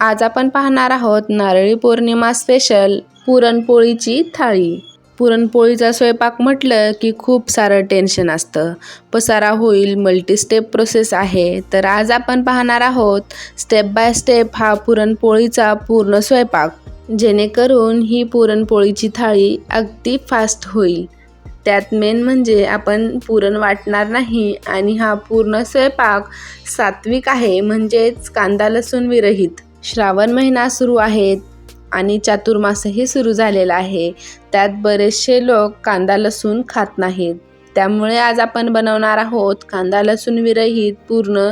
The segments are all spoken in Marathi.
आज आपण पाहणार आहोत नारळी पौर्णिमा स्पेशल पुरणपोळीची थाळी. पुरणपोळीचा स्वयंपाक म्हटलं की खूप सारं टेन्शन असतं. पसारा होईल मल्टी स्टेप प्रोसेस आहे. तर आज आपण पाहणार आहोत स्टेप बाय स्टेप हा पुरणपोळीचा पूर्ण स्वयंपाक जेणेकरून ही पुरणपोळीची थाळी अगदी फास्ट होईल. त्यात मेन म्हणजे आपण पुरण वाटणार नाही आणि हा पूर्ण स्वयंपाक सात्विक आहे म्हणजेच कांदा लसूण विरहित. श्रावण महिना सुरू आहेत आणि चातुर्मासही सुरू झालेला आहे. त्यात बरेचसे लोक कांदा लसूण खात नाहीत. त्यामुळे आज आपण बनवणार आहोत कांदा लसूण विरहित पूर्ण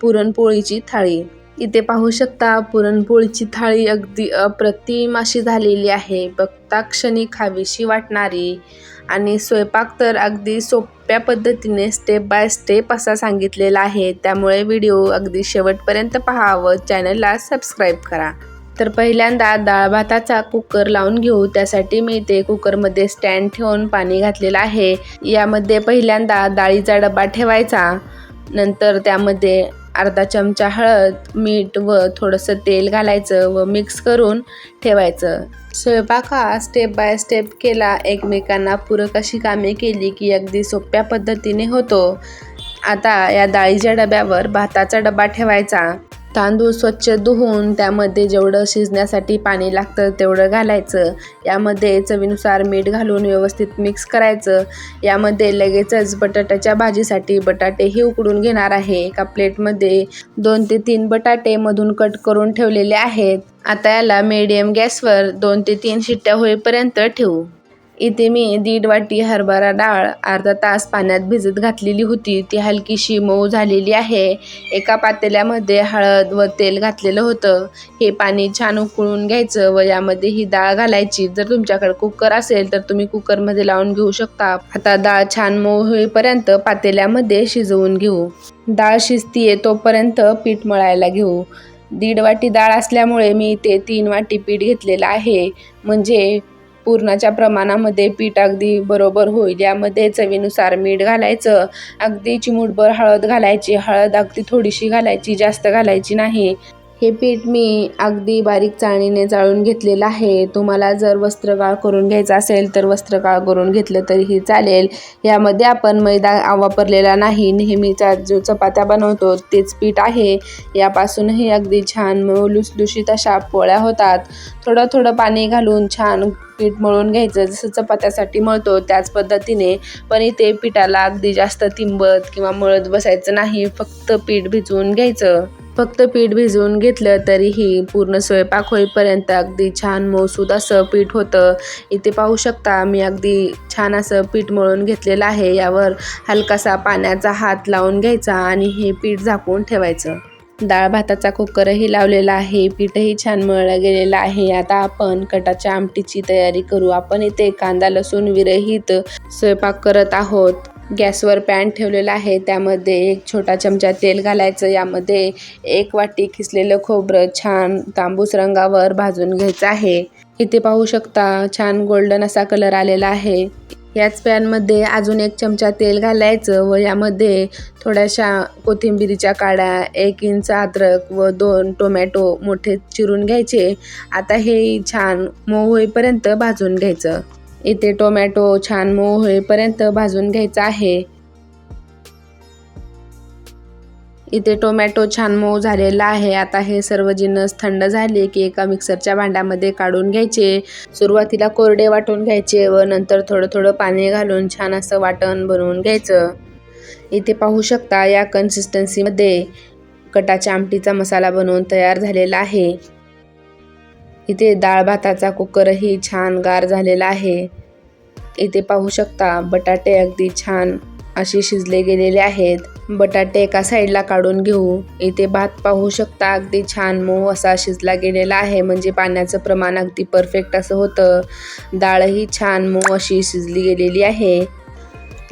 पुरणपोळीची थाळी. इथे पाहू शकता पुरणपोळीची थाळी अगदी अप्रतिम अशी झालेली आहे. बघता क्षणी खावीशी वाटणारी. आणि स्वयंपाक तर अगदी सोप्या पद्धतीने स्टेप बाय स्टेप असा सांगितलेला आहे. त्यामुळे व्हिडिओ अगदी शेवटपर्यंत पाहावं. चॅनलला सबस्क्राईब करा. तर पहिल्यांदा डाळ भाताचा कुकर लावून घेऊ. त्यासाठी मी ते कुकरमध्ये स्टँड ठेवून पाणी घातलेलं आहे. यामध्ये पहिल्यांदा डाळीचा डबा ठेवायचा. नंतर त्यामध्ये अर्धा चमचा हळद मीठ व थोडंसं तेल घालायचं व मिक्स करून ठेवायचं. स्वयंपाक हा स्टेप बाय स्टेप केला एकमेकांना पूरक अशी कामे केली की अगदी सोप्या पद्धतीने होतो. आता या डाळीच्या डब्यावर भाताचा डबा ठेवायचा. तांदूळ स्वच्छ धुवून त्यामध्ये जेवढं शिजण्यासाठी पाणी लागतं तेवढं घालायचं. यामध्ये चवीनुसार मीठ घालून व्यवस्थित मिक्स करायचं. यामध्ये लगेचच बटाट्याच्या भाजीसाठी बटाटेही उकडून घेणार आहे. एका प्लेटमध्ये दोन ते तीन बटाटे मधून कट करून ठेवलेले आहेत. आता याला मीडियम गॅसवर दोन ते तीन शिट्ट्या होईपर्यंत ठेवू. इथे मी दीड वाटी हरभरा डाळ अर्धा तास पाण्यात भिजत घातलेली होती. ती हलकीशी मऊ झालेली आहे. एका पातेल्यामध्ये हळद व तेल घातलेलं होतं. हे पाणी छान उकळून घ्यायचं व यामध्ये ही डाळ घालायची. जर तुमच्याकडे कुकर असेल तर तुम्ही कुकरमध्ये लावून घेऊ शकता. आता डाळ छान मऊ होईपर्यंत पातेल्यामध्ये शिजवून घेऊ. डाळ शिजतीये तोपर्यंत पीठ मळायला घेऊ. दीड वाटी डाळ असल्यामुळे मी इथे तीन वाटी पीठ घेतलेलं आहे. म्हणजे पूर्णाच्या प्रमाणामध्ये पीठ अगदी बरोबर होईल. यामध्ये चवीनुसार मीठ घालायचं. अगदी चिमूटभर हळद घालायची. हळद अगदी थोडीशी घालायची. जास्त घालायची नाही. हे पीठ मी अगदी बारीक चाळणीने चाळून घेतलेलं आहे. तुम्हाला जर वस्त्रगाळ करून घ्यायचं असेल तर वस्त्रगाळ करून घेतलं तरीही चालेल. यामध्ये आपण मैदा वापरलेला नाही. नेहमीचा जो चपात्या बनवतो तेच पीठ आहे. यापासूनही अगदी छान लुसलुशीत अशा पोळ्या होतात. थोडं थोडं पाणी घालून छान पीठ मळून घ्यायचं. जसं चपात्यासाठी मळतो त्याच पद्धतीने. पण इथे पिठाला अगदी जास्त तिंबत किंवा मळत बसायचं नाही. फक्त पीठ भिजवून घ्यायचं. फक्त पीठ भिजवून घेतलं तरीही पूर्ण स्वयंपाक होईपर्यंत अगदी छान मौसूद असं पीठ होतं. इथे पाहू शकता मी अगदी छान असं पीठ मळून घेतलेलं आहे. यावर हलकासा पाण्याचा हात लावून घ्यायचा आणि हे पीठ झाकून ठेवायचं. डाळ भाताचा कुकरही लावलेला आहे. पीठही छान मळलं गेलेलं आहे. आता आपण कटाच्या आमटीची तयारी करू. आपण इथे कांदा लसूण विरहित स्वयंपाक करत आहोत. गॅसवर पॅन ठेवलेला आहे. त्यामध्ये एक छोटा चमचा तेल घालायचं. यामध्ये एक वाटी खिसलेलं खोबरं छान तांबूस रंगावर भाजून घ्यायचं आहे. इथे पाहू शकता छान गोल्डन असा कलर आलेला आहे. याच पॅनमध्ये अजून एक चमचा तेल घालायचं व यामध्ये थोड्याशा कोथिंबिरीच्या काड्या एक इंच अद्रक व दोन टोमॅटो मोठे चिरून घ्यायचे. आता हे छान मऊ होईपर्यंत भाजून घ्यायचं. इथे टोमॅटो छान मऊ होईपर्यंत भाजून घ्यायचा आहे. इथे टोमॅटो छान मऊ झालेला आहे. आता हे सर्व जिन्नस थंड झाले की एका मिक्सरच्या भांड्यामध्ये काढून घ्यायचे. सुरुवातीला कोरडे वाटून घ्यायचे व नंतर थोडं थोडं पाणी घालून छान असं वाटण बनवून घ्यायचं. इथे पाहू शकता या कन्सिस्टन्सीमध्ये कटाच्या आमटीचा मसाला बनवून तयार झालेला आहे. इथे डाळ भाताचा कुकरही छान गार झालेला आहे. इथे पाहू शकता बटाटे अगदी छान असे शिजले गेलेले आहेत. बटाटे एका साईडला काढून घेऊ. इथे भात पाहू शकता अगदी छान मऊ असा शिजला गेलेला आहे. म्हणजे पाण्याचं प्रमाण अगदी परफेक्ट असं होतं. डाळही छान मऊ अशी शिजली गेलेली आहे.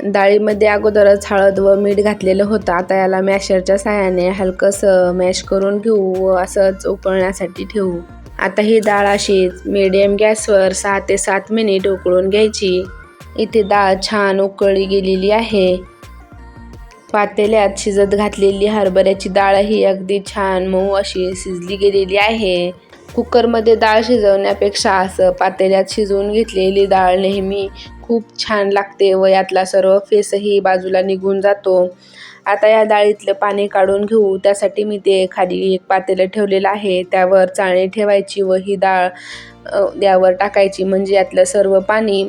डाळीमध्ये अगोदरच हळद व मीठ घातलेलं होतं. आता याला मॅशरच्या सहाय्याने हलकंसं मॅश करून घेऊ व असंच उकळण्यासाठी ठेवू. आता ही डाळ अशीच मीडियम गॅसवर सहा ते सात मिनिट उकळून घ्यायची. इथे डाळ छान उकळली गेलेली आहे. पातेल्यात शिजत घातलेली हरभऱ्याची डाळ ही अगदी छान मऊ अशी शिजली गेलेली आहे. कुकरमध्ये डाळ शिजवण्यापेक्षा असं पातेल्यात शिजवून घेतलेली डाळ नेहमी खूप छान लागते व यातला सर्व फेसही बाजूला निघून जातो. आता या डाळीतलं पाणी काढून घेऊ. त्यासाठी मी ते खाली एक पातेलं ठेवलेलं आहे. त्यावर चाळणी ठेवायची व ही डाळ यावर टाकायची. म्हणजे यातलं सर्व पाणी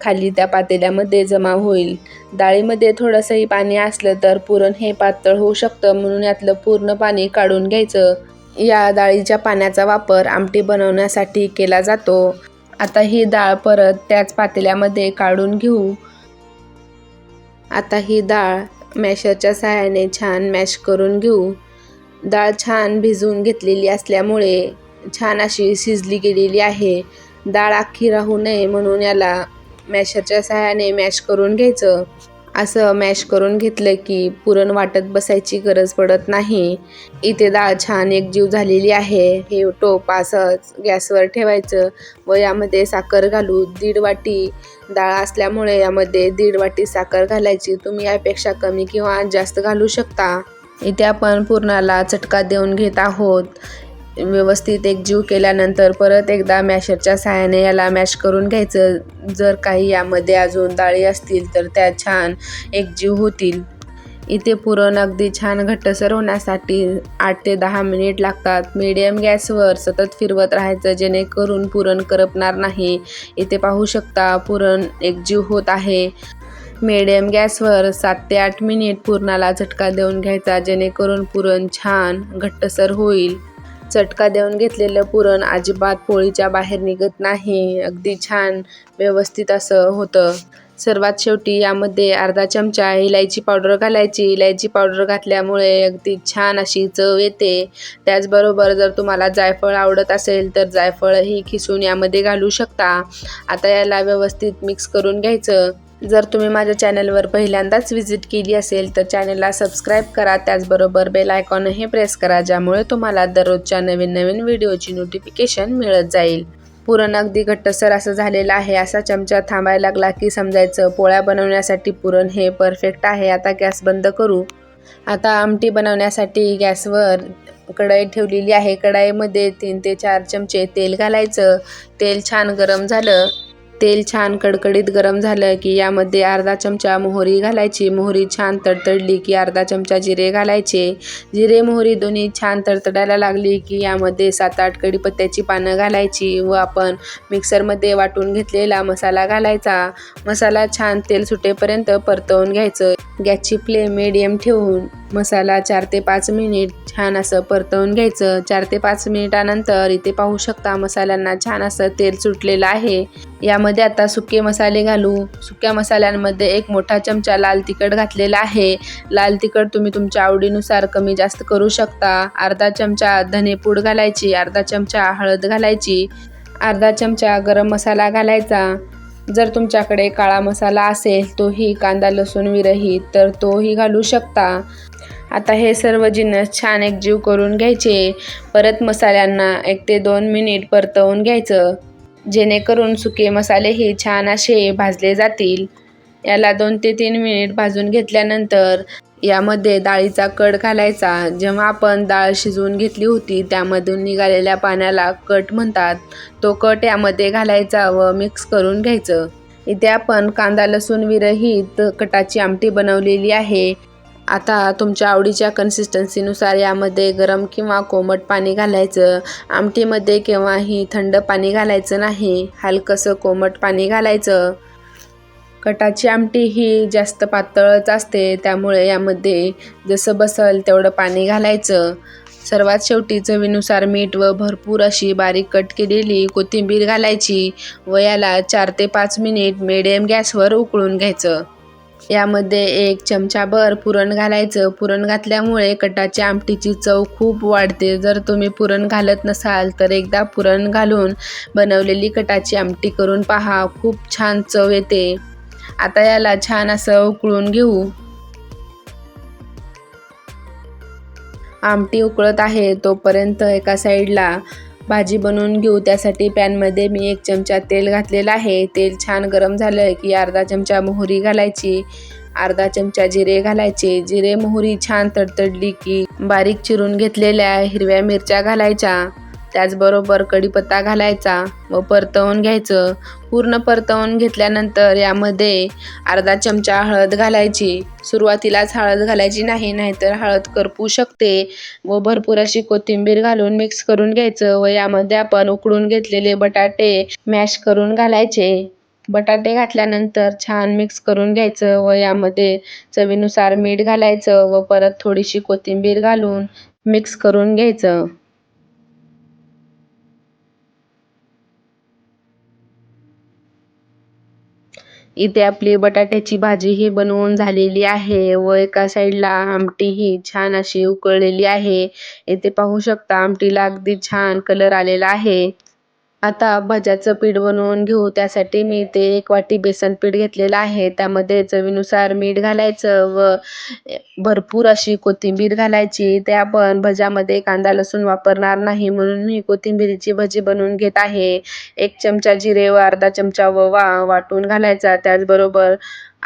खाली त्या पातेल्यामध्ये जमा होईल. डाळीमध्ये थोडंसंही पाणी असलं तर पुरण हे पातळ होऊ शकतं. म्हणून यातलं पूर्ण पाणी काढून घ्यायचं. या डाळीच्या पाण्याचा वापर आमटी बनवण्यासाठी केला जातो. आता ही डाळ परत त्याच पातेल्यामध्ये काढून घेऊ. आता ही डाळ मॅशरच्या सहाय्याने छान मॅश करून घेऊ. डाळ छान भिजवून घेतलेली असल्यामुळे छान अशी शिजली गेलेली आहे. डाळ अख्खी राहू नये म्हणून याला मॅशरच्या सहाय्याने मॅश करून घ्यायचं. असं मॅश करून घेतलं की पुरण वाटत बसायची गरज पडत नाही. इथे डाळ छान एकजीव झालेली आहे. हे टोप असंच गॅसवर ठेवायचं व यामध्ये साखर घालू. दीड वाटी डाळ असल्यामुळे यामध्ये दीड वाटी साखर घालायची. तुम्ही यापेक्षा कमी किंवा जास्त घालू शकता. इथे आपण पुरणाला चटका देऊन घेत आहोत. व्यवस्थित एक जीव केल्यानंतर परत एकदा मॅशरच्या सहाय्याने याला मॅश करून घ्यायचं. जर काही यामध्ये अजून डाळी असतील तर त्या छान एकजीव होतील. इथे पुरण अगदी छान घट्टसर होण्यासाठी आठ ते दहा मिनिट लागतात. मीडियम गॅसवर सतत फिरवत राहायचं जेणेकरून पुरण करपणार नाही. इथे पाहू शकता पुरण एकजीव होत आहे. मीडियम गॅसवर सात ते आठ मिनिट पुरणाला झटका देऊन घ्यायचा जेणेकरून पुरण छान घट्टसर होईल. चटका देऊन घेतलेलं पुरण अजिबात पोळीच्या बाहेर निघत नाही. अगदी छान व्यवस्थित असं होतं. सर्वात शेवटी यामध्ये अर्धा चमचा इलायची पावडर घालायची. इलायची पावडर घातल्यामुळे अगदी छान अशी चव येते. त्याचबरोबर जर तुम्हाला जायफळ आवडत असेल तर जायफळही खिसून यामध्ये घालू शकता. आता याला व्यवस्थित मिक्स करून घ्यायचं. जर तुम्ही माझ्या चॅनलवर पहिल्यांदाच व्हिजिट केली असेल तर चॅनलला सबस्क्राईब करा. त्याचबरोबर बेल आयकॉनही प्रेस करा ज्यामुळे तुम्हाला दररोजच्या नवीन नवीन व्हिडिओची नोटिफिकेशन मिळत जाईल. पुरण अगदी घट्टसर असं झालेलं आहे. असा चमचा थांबायला लागला की समजायचं पोळ्या बनवण्यासाठी पुरण हे परफेक्ट आहे. आता गॅस बंद करू. आता आमटी बनवण्यासाठी गॅसवर कढई ठेवलेली आहे. कढाईमध्ये तीन ते चार चमचे तेल घालायचं. तेल छान गरम झालं. तेल छान कडकडीत गरम झालं की यामध्ये अर्धा चमचा मोहरी घालायची. मोहरी छान तडतडली की अर्धा चमचा जिरे घालायचे. जिरे मोहरी दोन्ही छान तडतडायला लागली की यामध्ये सात आठ कढीपत्त्याची पानं घालायची व आपण मिक्सरमध्ये वाटून घेतलेला मसाला घालायचा. मसाला छान तेल सुटेपर्यंत परतवून घ्यायचं. गॅसची फ्लेम मिडियम ठेवून मसाला चार ते पाच मिनिट छान असं परतवून घ्यायचं. चार ते पाच मिनिटानंतर इथे पाहू शकता मसाल्यांना छान असं तेल सुटलेलं आहे. यामध्ये आता सुके मसाले घालू. सुक्या मसाल्यांमध्ये एक मोठा चमचा लाल तिखट घातलेला आहे. लाल तिखट तुम्ही तुमच्या आवडीनुसार कमी जास्त करू शकता. अर्धा चमचा धनेपूड घालायची. अर्धा चमचा हळद घालायची. अर्धा चमचा गरम मसाला घालायचा. जर तुमच्याकडे काळा मसाला असेल तोही कांदा लसूण विरहित तर तोही घालू शकता. आता हे सर्व जिन्नस छान एकजीव करून घ्यायचे. परत मसाल्यांना एक ते दोन मिनिट परतवून घ्यायचं. जेणेकरून सुके मसालेही छान असे भाजले जातील. याला दोन ते तीन मिनिट भाजून घेतल्यानंतर यामध्ये डाळीचा कट घालायचा. जेव्हा आपण डाळ शिजवून घेतली होती त्यामधून निघालेल्या पाण्याला कट म्हणतात. तो कट यामध्ये घालायचा व मिक्स करून घ्यायचं. इथे आपण कांदा लसूण विरहित कटाची आमटी बनवलेली आहे. आता तुमच्या आवडीच्या कन्सिस्टन्सीनुसार यामध्ये गरम किंवा कोमट पाणी घालायचं. आमटीमध्ये केव्हाही थंड पाणी घालायचं नाही. हलकंसं कोमट पाणी घालायचं. कटाची आमटी ही जास्त पातळच असते त्यामुळे यामध्ये जसं बसल तेवढं पाणी घालायचं. सर्वात शेवटी चवीनुसार मीठ व भरपूर अशी बारीक कट केलेली कोथिंबीर घालायची व याला चार ते पाच मिनिट मिडियम गॅसवर उकळून घ्यायचं. यामध्ये एक चमचाभर पुरण घालायचं. पुरण घातल्यामुळे कटाची आमटीची चव खूप वाढते. जर तुम्ही पुरण घालत नसाल तर एकदा पुरण घालून बनवलेली कटाची आमटी करून पहा. खूप छान चव येते. आता याला छान असं उकळून घेऊ. आमटी उकळत आहे तोपर्यंत एका साईडला भाजी बनवून घेऊ. त्यासाठी पॅनमध्ये मी एक चमचा तेल घातलेलं आहे. तेल छान गरम झालं की अर्धा चमचा मोहरी घालायची अर्धा चमचा जिरे घालायचे. जिरे मोहरी छान तडतडली की बारीक चिरून घेतलेल्या हिरव्या मिरच्या घालायच्या. त्याचबरोबर कढीपत्ता घालायचा व परतवून घ्यायचं. पूर्ण परतवून घेतल्यानंतर यामध्ये अर्धा चमचा हळद घालायची. सुरुवातीलाच हळद घालायची नाही नाहीतर हळद करपू शकते. व भरपूर अशी कोथिंबीर घालून मिक्स करून घ्यायचं व यामध्ये आपण उकडून घेतलेले बटाटे मॅश करून घालायचे. बटाटे घातल्यानंतर छान मिक्स करून घ्यायचं व यामध्ये चवीनुसार मीठ घालायचं व परत थोडीशी कोथिंबीर घालून मिक्स करून घ्यायचं. इथे आपली बटाट्याची भाजी ही बनवून झालेली आहे व एका साईडला आमटी ही छान अशी उकळलेली आहे. इथे पाहू शकता आमटीला अगदी छान कलर आलेला आहे. आता भज्याचं पीठ बनवून घेऊ त्यासाठी मी ते एक वाटी बेसन पीठ घेतलेलं आहे. त्यामध्ये चवीनुसार मीठ घालायचं व भरपूर अशी कोथिंबीर घालायची. ते आपण भज्यामध्ये कांदा लसूण वापरणार नाही म्हणून मी कोथिंबीरीची भजी बनवून घेत आहे. एक चमचा जिरे व अर्धा चमचा ओवा वाटून घालायचा. त्याचबरोबर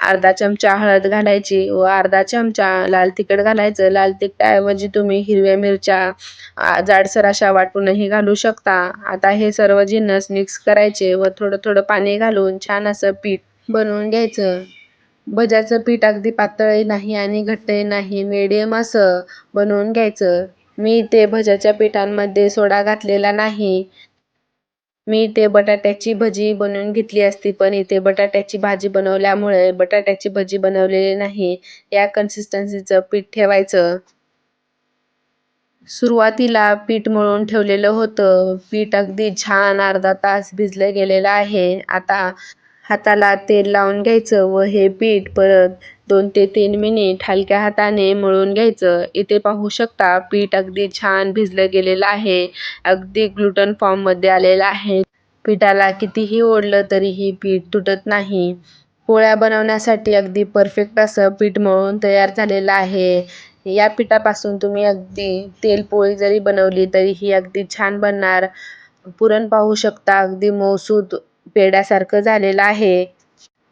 अर्धा चमचा हळद घालायची व अर्धा चमचा लाल तिखट घालायचं. लाल तिखटाऐवजी तुम्ही हिरव्या मिरच्या जाडसर अशा वाटूनही घालू शकता. आता हे सर्व जिन्नस मिक्स करायचे व थोडं थोडं पाणी घालून छान असं पीठ बनवून घ्यायचं. भज्याचं पीठ अगदी पातळही नाही आणि घट्टही नाही मिडियम असं बनवून घ्यायचं. मी इथे भज्याच्या पिठांमध्ये सोडा घातलेला नाही. मी इथे बटाट्याची भजी बनवून घेतली असती पण इथे बटाट्याची भाजी बनवल्यामुळे बटाट्याची भजी बनवलेली नाही. या कन्सिस्टन्सीचं पीठ ठेवायचं. सुरुवातीला पीठ मळून ठेवलेलं होतं. पीठ अगदी छान अर्धा तास भिजलं गेलेलं आहे. आता हाताला तेल लावून घ्यायचं व हे पीठ परत दोन ते तीन मिनिट हलक्या हाताने मळून घ्यायचं. इथे पाहू शकता पीठ अगदी छान भिजलं गेलेलं आहे. अगदी ग्लुटन फॉर्ममध्ये आलेलं आहे. पिठाला कितीही ओढलं तरीही पीठ तुटत नाही. पोळ्या बनवण्यासाठी अगदी परफेक्ट असं पीठ मळून तयार झालेलं आहे. या पिठापासून तुम्ही अगदी तेल पोळी जरी बनवली तरीही अगदी छान बनणार. पुरण पाहू शकता अगदी मऊसूत पेड्यासारखं झालेलं आहे.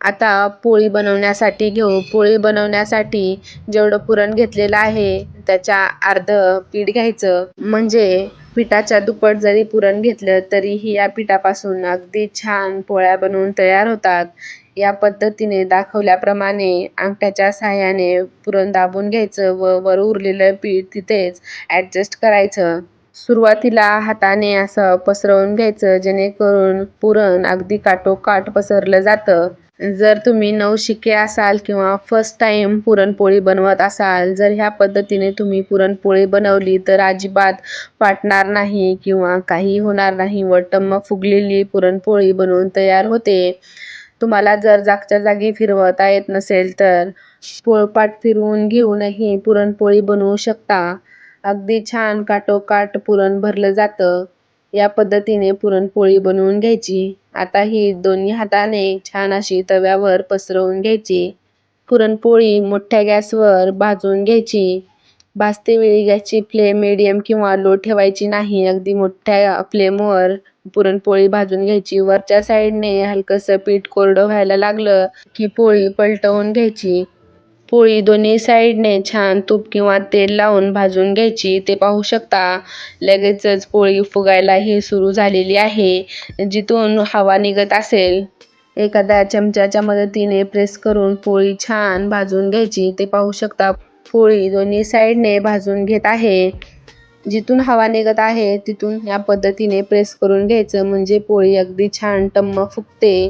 आता पोळी बनवण्यासाठी घेऊ. पोळी बनवण्यासाठी जेवढं पुरण घेतलेलं आहे त्याच्या अर्ध पीठ घ्यायचं. म्हणजे पिठाच्या दुप्पट जरी पुरण घेतलं तरीही या पिठापासून अगदी छान पोळ्या बनवून तयार होतात. या पद्धतीने दाखवल्याप्रमाणे अंगठ्याच्या साहाय्याने पुरण दाबून घ्यायचं व वर उरलेलं पीठ तिथेच ॲडजस्ट करायचं. सुरुवातीला हाताने असं पसरवून घ्यायचं जेणेकरून पुरण अगदी काठोकाठ पसरलं जातं. जर तुम्ही नवशिके असाल किंवा फर्स्ट टाईम पुरणपोळी बनवत असाल जर ह्या पद्धतीने तुम्ही पुरणपोळी बनवली तर अजिबात फाटणार नाही किंवा काही होणार नाही. व टम्म फुगलेली पुरणपोळी बनवून तयार होते. तुम्हाला जर जागच्या जागी फिरवता येत नसेल तर पोळपाट फिरवून घेऊनही पुरणपोळी बनवू शकता. अगदी छान काटोकाट पुरण भरलं जातं. या पद्धतीने पुरणपोळी बनवून घ्यायची. आता ही दोन्ही हाताने छान अशी तव्यावर पसरवून घ्यायची. पुरणपोळी मोठ्या गॅसवर भाजून घ्यायची. भाजते वेळी गॅसची फ्लेम मिडियम किंवा लो ठेवायची नाही. अगदी मोठ्या फ्लेमवर पुरणपोळी भाजून घ्यायची. वरच्या साईडने हलकंसं पीठ कोरडं व्हायला लागलं की पोळी पलटवून घ्यायची. पोळी दोन्ही साईडने छान तूप किंवा तेल लावून भाजून घ्यायची. ते पाहू शकता लगेचच पोळी फुगायला हे सुरू झालेली आहे. जिथून हवा निघत असेल एखाद्या चमच्याच्या मदतीने प्रेस करून पोळी छान भाजून घ्यायची. ते पाहू शकता पोळी दोन्ही साईडने भाजून घेत आहे. जिथून हवा निघत आहे तिथून या पद्धतीने प्रेस करून घ्यायचं. म्हणजे पोळी अगदी छान टम्म फुगते.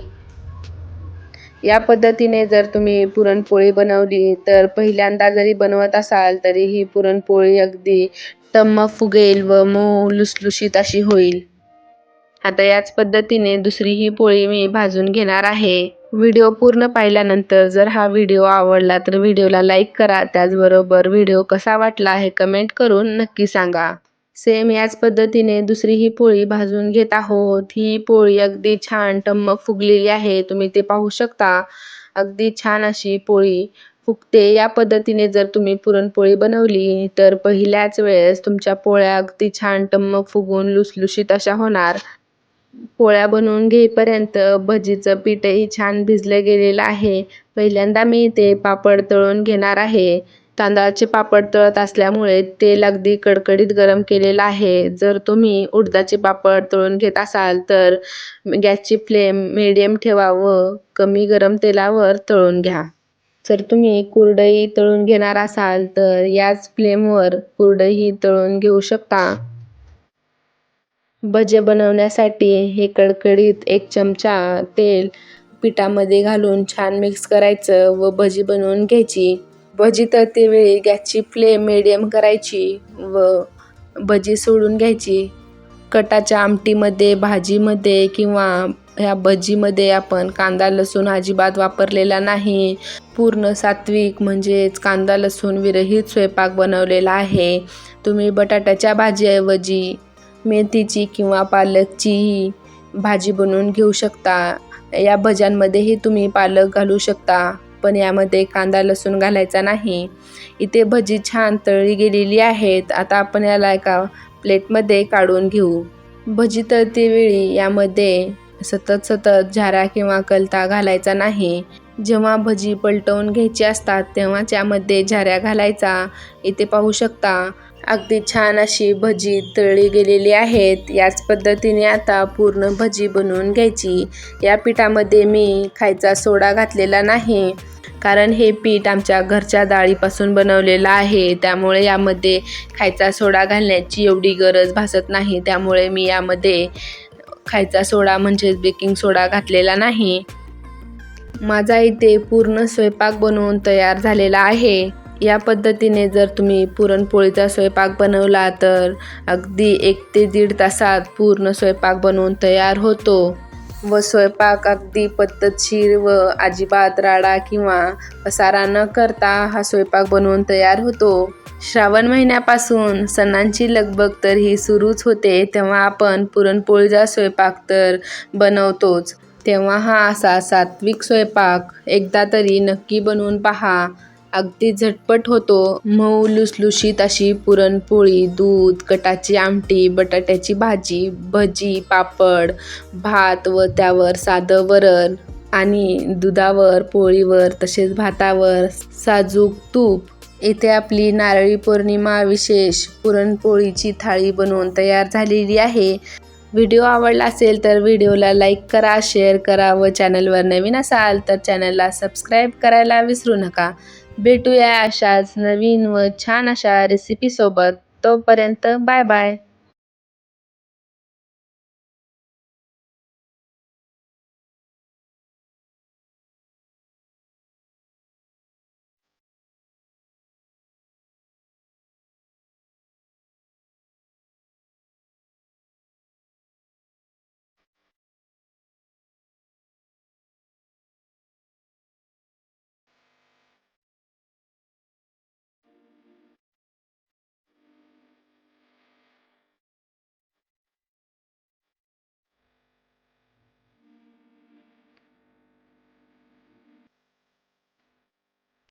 या पद्धतीने जर तुम्ही पुरणपोळी बनवली तर पहिल्यांदा जरी बनवत असाल तरी ही पुरणपोळी अगदी टम्म फुगेल व मऊ लुसलुशीत अशी होईल. आता याच पद्धतीने दुसरी ही पोळी मी भाजून घेणार आहे. व्हिडिओ पूर्ण पाहिल्यानंतर जर हा व्हिडिओ आवडला तर व्हिडिओला लाईक करा. त्याचबरोबर व्हिडिओ कसा वाटला हे कमेंट करून नक्की सांगा. सेम याच पद्धतीने दुसरी ही पोळी भाजून घेत आहोत. ही पोळी अगदी छान टम्म फुगलेली आहे. तुम्ही ते पाहू शकता. अगदी छान अशी पोळी फुगते. या पद्धतीने जर तुम्ही पुरणपोळी बनवली तर पहिल्याच वेळेस तुमच्या पोळ्या अगदी छान टम्म फुगून लुसलुशीत अशा होणार. पोळ्या बनवून घेईपर्यंत भजीचं पीठही छान भिजलं गेलेलं आहे. पहिल्यांदा मी इथे पापड तळून घेणार आहे. तांदळाचे पापड तळत असल्यामुळे तेल अगदी कडकडीत गरम केलेलं आहे. जर तुम्ही उडदाचे पापड तळून घेत असाल तर गॅसची फ्लेम मिडियम ठेवा व कमी गरम तेलावर तळून घ्या. जर तुम्ही कुरडई तळून घेणार असाल तर याच फ्लेमवर कुरडई तळून घेऊ शकता. भजे बनवण्यासाठी हे कडकडीत एक चमचा तेल पिठामध्ये घालून छान मिक्स करायचं व भजी बनवून घ्यायची. भजी तळतेवेळी गॅसची फ्लेम मिडियम करायची व भजी सोडून घ्यायची. कटाच्या आमटीमध्ये भाजीमध्ये किंवा ह्या भजीमध्ये आपण कांदा लसूण अजिबात वापरलेला नाही. पूर्ण सात्विक म्हणजेच कांदा लसूण विरहित स्वयंपाक बनवलेला आहे. तुम्ही बटाट्याच्या भाजीऐवजी मेथीची किंवा पालकचीही भाजी बनवून घेऊ शकता. या भज्यांमध्येही तुम्ही पालक घालू शकता. पण यामध्ये कांदा लसूण घालायचा नाही. इथे भजी छान तळली गेलेली आहेत. आता आपण याला एका प्लेटमध्ये काढून घेऊ. भजी तळतेवेळी यामध्ये सतत सतत झारा किंवा कलता घालायचा नाही. जेव्हा भजी पलटवून घ्यायची असतात तेव्हा त्यामध्ये झाऱ्या घालायचा. इथे पाहू शकता अगदी छान अशी भजी तळली गेलेली आहेत. याच पद्धतीने आता पूर्ण भजी बनवून घ्यायची. या पिठामध्ये मी खायचा सोडा घातलेला नाही. कारण हे पीठ आमच्या घरच्या डाळीपासून बनवलेलं आहे. त्यामुळे यामध्ये खायचा सोडा घालण्याची एवढी गरज भासत नाही. त्यामुळे मी यामध्ये खायचा सोडा म्हणजेच बेकिंग सोडा घातलेला नाही. माझा इथे पूर्ण स्वयंपाक बनवून तयार झालेला आहे. या पद्धतीने जर तुम्ही पुरणपोळीचा स्वयंपाक बनवला तर अगदी एक ते दीड तासात पूर्ण स्वयंपाक बनवून तयार होतो. व स्वयंपाक अगदी पद्धतशीर व अजिबात राडा किंवा पसारा न करता हा स्वयंपाक बनवून तयार होतो. श्रावण महिन्यापासून सणांची लगबग तर ही सुरूच होते. तेव्हा आपण पुरणपोळीचा स्वयंपाक तर बनवतोच. तेव्हा हा असा सात्विक स्वयंपाक एकदा तरी नक्की बनवून पहा. अगदी झटपट होतो. मऊ लुसलुशीत अशी पुरणपोळी दूध कटाची आमटी बटाट्याची भाजी भजी पापड भात व त्यावर साधं वरण आणि दुधावर पोळीवर तसेच भातावर साजूक तूप. येथे आपली नारळी पौर्णिमा विशेष पुरणपोळीची थाळी बनवून तयार झालेली आहे. व्हिडिओ आवडला असेल तर व्हिडिओला लाईक करा शेअर करा व चॅनलवर नवीन असाल तर चॅनलला सबस्क्राईब करायला विसरू नका. भेटूया अशाच नवीन व छान अशा रेसिपीसोबत तोपर्यंत बाय बाय